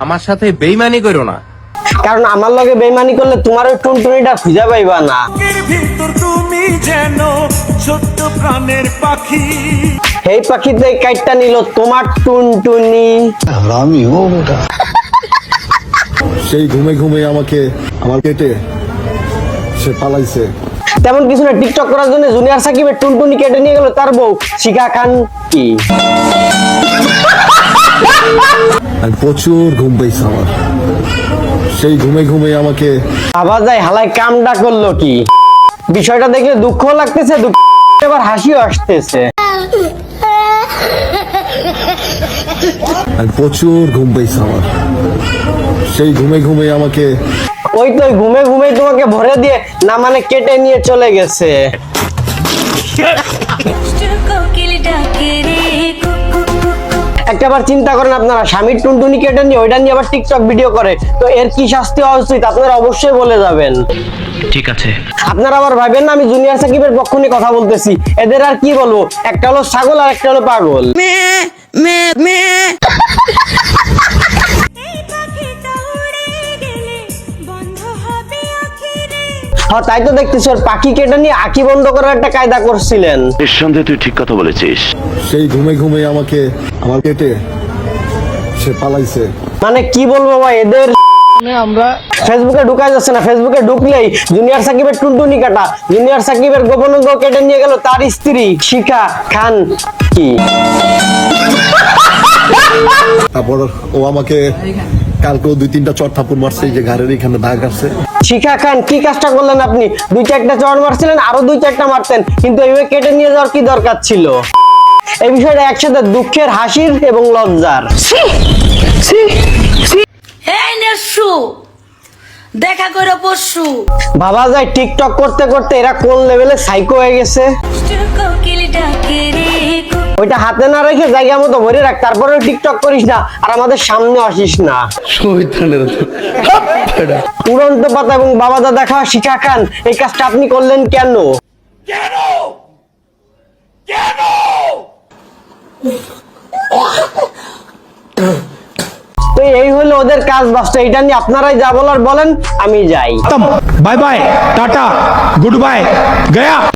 আমার সাথে বেইমানি করো না। কারণ আমার লগে বেইমানি করলে তোমার ওই টুনটুনিটা খুঁজে পাইবা না। ভিতর তুমি যেন ছোট্ট প্রাণের পাখি। এই পাখিতে কাইটটা নিল তোমার টুনটুনি। আমি ও সেই ঘুমে ঘুমে আমাকে আমার কেটে সে পালাইছে। তেমন কিছু না টিকটক করার জন্য জুনিয়র সাকিবের টুনটুনি কেটে নিয়ে গেল তার বউ শিখা খান কি? আর প্রচুর ঘুম পেয়েছে আমার। সেই ঘুমে ঘুমে আমাকে আবার যাই হালাই কামটা করল কি? বিষয়টা দেখলে দুঃখ লাগতেছে দুঃখ এবার হাসিও আসতেছে। আর প্রচুর ঘুম পেয়েছে আমার। সেই ঘুমে ঘুমে আমাকে ওই তো ঘুমে ঘুমে তোমাকে ভরে দিয়ে না মানে কেটে নিয়ে চলে গেছে। একটাবার চিন্তা করেন আপনারা স্বামীর টুনটুনি কেটে নিয়ে ওইটা নিয়ে আবার টিকটক ভিডিও করে। তো এর কি শাস্তি হওয়া উচিত? আপনারা অবশ্যই বলে যাবেন। ঠিক আছে। আপনারা আবার ভাবেন না আমি জুনিয়র সাকিবের পক্ষ নিয়ে কথা বলতেছি। এদের আর কি বলব? একটা হলো ছাগল আর একটা হলো পাগল। এই হ্যাঁ তাই তো দেখতেছি ওর পাখি কেটে নিয়ে আঁকি বন্ধ করার একটা কায়দা করছিলেন। নিঃসন্দেহে তুই ঠিক কথা বলেছিস। সেই ঘুমে ঘুমে আমাকে আমার কেটে সে পালাইছে। মানে কি বলব ভাই এদের ফেসবুকে ঢুকাই যাচ্ছে না। ফেসবুকে ঢুকলেই জুনিয়র সাকিবের টুনটুনি কাটা। জুনিয়র সাকিবের গোপন অঙ্গ কেটে নিয়ে গেল তার স্ত্রী শিখা খান কি? তারপর ও আমাকে কালকেও দুই তিনটা চট থাপুর মারছে এই যে ঘাড়ের এখানে দাগ আছে। শিখা খান কি কাজটা করলেন আপনি? দুই চারটা চড় মারছিলেন আরও দুই চারটা মারতেন কিন্তু এইভাবে কেটে নিয়ে যাওয়ার কি দরকার ছিল? এই বিষয়টা একসাথে দুঃখের হাসির এবং লজ্জার। এই দেখা করে পরশু। ভাবা যায় টিকটক করতে করতে এরা কোন লেভেলে সাইকো হয়ে গেছে? ওইটা হাতে না রেখে জায়গা মতো ভরে রাখ তারপরে টিকটক করিস না আর আমাদের সামনে আসিস না। উড়ন্ত পাতা এবং বাবা দাদা খাওয়া শিখা খান এই কাজটা আপনি করলেন কেন? এই হলো ওদের কাজ বাসটা এটা নিয়ে আপনারাই যা বলার বলেন আমি যাই। Bye bye tata good bye Gaya.